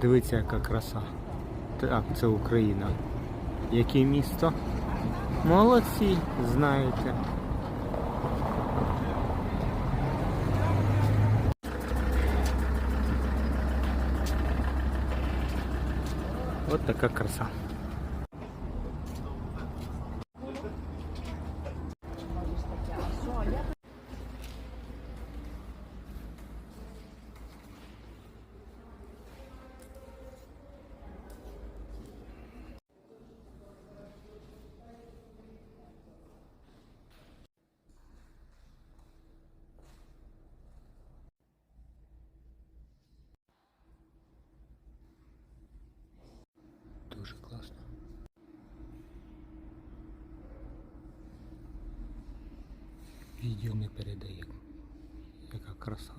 Дивіться, яка краса. Так, це Україна. Яке місто? Молодці, знаєте. От така краса. Дуже класно. Відео не передає. Яка краса.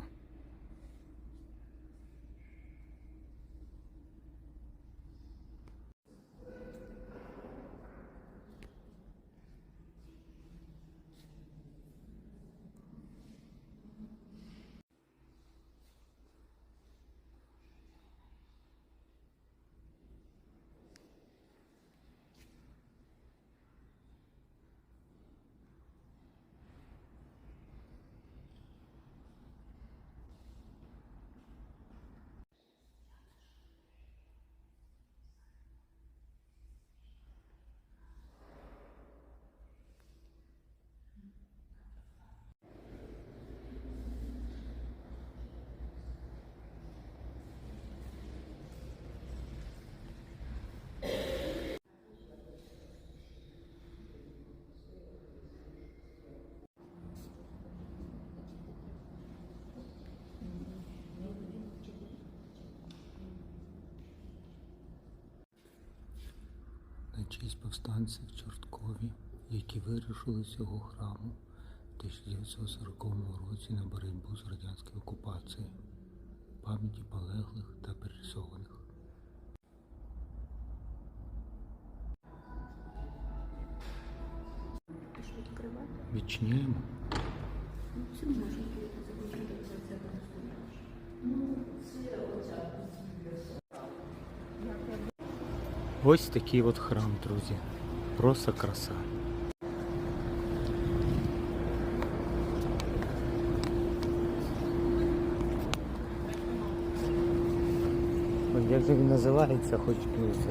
на честь повстанців Чорткові, які вирішили цього храму в 1940 році на боротьбу з радянською окупацією, пам'яті полеглих та пересованих. Відчиняємо. Ось такий от храм, друзі. Просто краса. Ой, Як же він називається, хоч ну, це